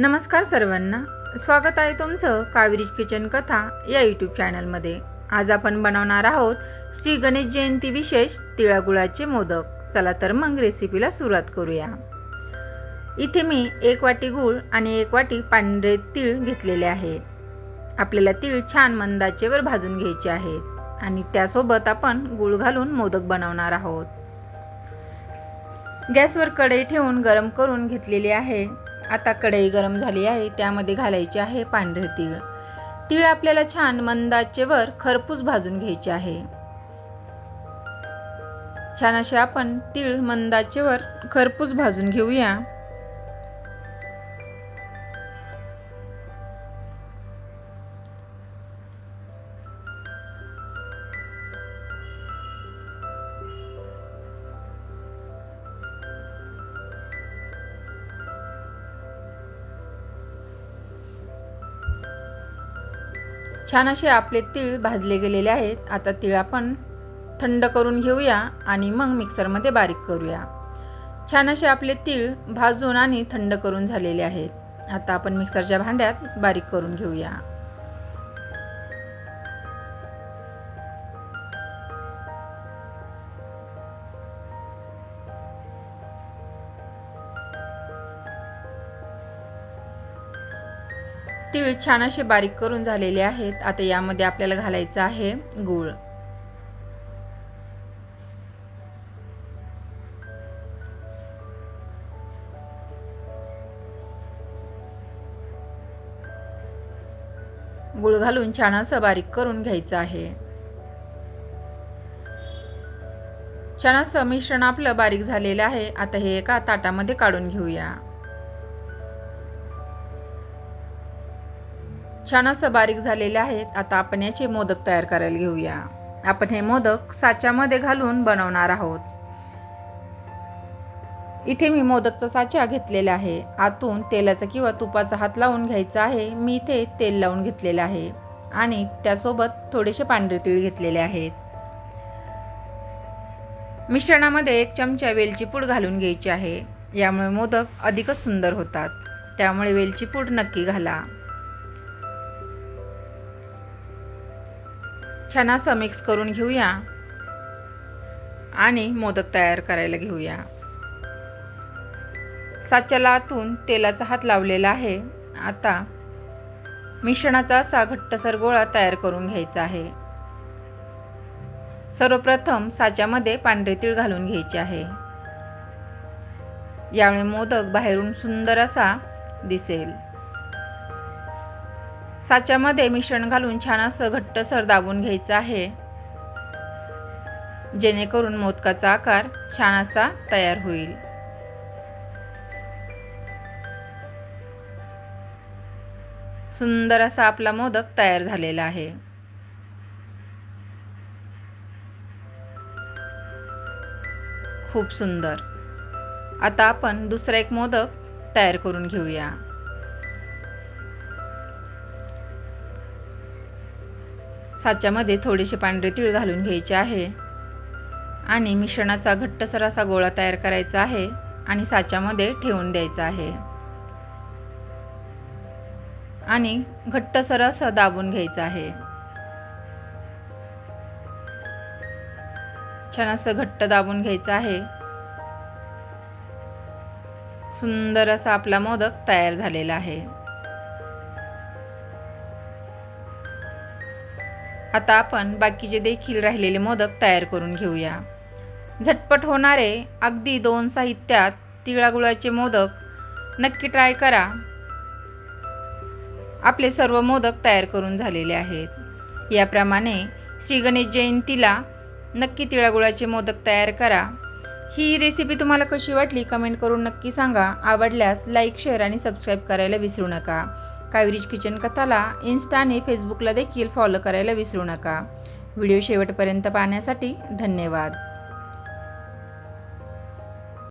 नमस्कार सर्वांना. स्वागत आहे तुमचं कावेरीज किचन कथा या यूट्यूब चॅनलमध्ये आज आपण बनवणार आहोत श्री गणेश जयंती विशेष तिळागुळाचे मोदक. चला तर मग रेसिपीला सुरुवात करूया. इथे मी एक वाटी गूळ आणि एक वाटी पांढरे तीळ घेतलेले आहे. आपल्याला तीळ छान मंदाचेवर भाजून घ्यायचे आहेत आणि त्यासोबत आपण गूळ घालून मोदक बनवणार आहोत. गॅसवर कढई ठेवून गरम करून घेतलेली आहे. आता कढई गरम झाली आहे त्यामध्ये घालायचे आहे पांढरे तीळ. तीळ आपल्याला छान मंदाचेवर खरपूस भाजून घ्यायचे आहे. छान असे आपण तीळ मंदाचेवर खरपूस भाजून घेऊया. छान असे आपले तीळ भाजले गेलेले आहेत. आता तीळ आपण थंड करून घेऊया आणि मग मिक्सरमध्ये बारीक करूया. छान असे आपले तीळ भाजून आणि थंड करून झालेले आहेत. आता आपण मिक्सरच्या भांड्यात बारीक करून घेऊया. तीळ छान असे बारीक करून झालेले आहेत. आता यामध्ये आपल्याला घालायचं आहे गूळ. गूळ घालून छान असं बारीक करून घ्यायचं आहे. छान असं मिश्रण आपलं बारीक झालेलं आहे. आता हे एका ताटामध्ये काढून घेऊया. छान असं बारीक झालेले आहेत. आता आपण याचे मोदक तयार करायला घेऊया. आपण हे मोदक साच्यामध्ये घालून बनवणार आहोत. इथे मी मोदकचा साचा घेतलेला आहे. आतून तेलाचा किंवा तुपाचा हात लावून घ्यायचा आहे. मी इथे तेल लावून घेतलेलं आहे. आणि त्यासोबत थोडेसे पांढरे तीळ घेतलेले आहेत. मिश्रणामध्ये एक चमचा वेलची पूड घालून घ्यायची आहे. यामुळे मोदक अधिकच सुंदर होतात. त्यामुळे वेलची पूड नक्की घाला. छान असं मिक्स करून घेऊया. आणि मोदक तयार करायला घेऊया. साच्याला आतून तेलाचा हात लावलेला आहे. आता मिश्रणाचा असा घट्टसर गोळा तयार करून घ्यायचा आहे. सर्वप्रथम साच्यामध्ये पांढरे तीळ घालून घ्यायचे आहे. यावेळी मोदक बाहेरून सुंदर असा दिसेल. साच्यामध्ये मिश्रण घालून छान असं घट्टसर दाबून घ्यायचं आहे. जेणेकरून मोदकाचा आकार छान असा तयार होईल. सुंदर असा आपला मोदक तयार झालेला आहे. खूप सुंदर. आता आपण दुसरा एक मोदक तयार करून घेऊया. साच्यामध्ये थोडेसे पांढरे तीळ घालून घ्यायचे आहे. आणि मिश्रणाचा घट्टसर असा गोळा तयार करायचा आहे आणि साच्यामध्ये ठेवून द्यायचा आहे. आणि घट्टसर असं दाबून घ्यायचं आहे. छान असं घट्ट दाबून घ्यायचं आहे. सुंदर असा आपला मोदक तयार झालेला आहे. आता आपण बाकीचे देखील राहिलेले मोदक तयार करून घेऊया. झटपट होणारे अगदी दोन साहित्यात तिळागुळाचे मोदक नक्की ट्राय करा. आपले सर्व मोदक तयार करून झालेले आहेत. याप्रमाणे श्री गणेश जयंतीला नक्की तिळागुळाचे मोदक तयार करा. ही रेसिपी तुम्हाला कशी वाटली कमेंट करून नक्की सांगा. आवडल्यास लाईक शेअर आणि सबस्क्राईब करायला विसरू नका. कावेरीज किचन कथाला इन्स्टा आणि फेसबुकला देखील फॉलो करायला विसरू नका. व्हिडिओ शेवटपर्यंत पाहण्यासाठी धन्यवाद.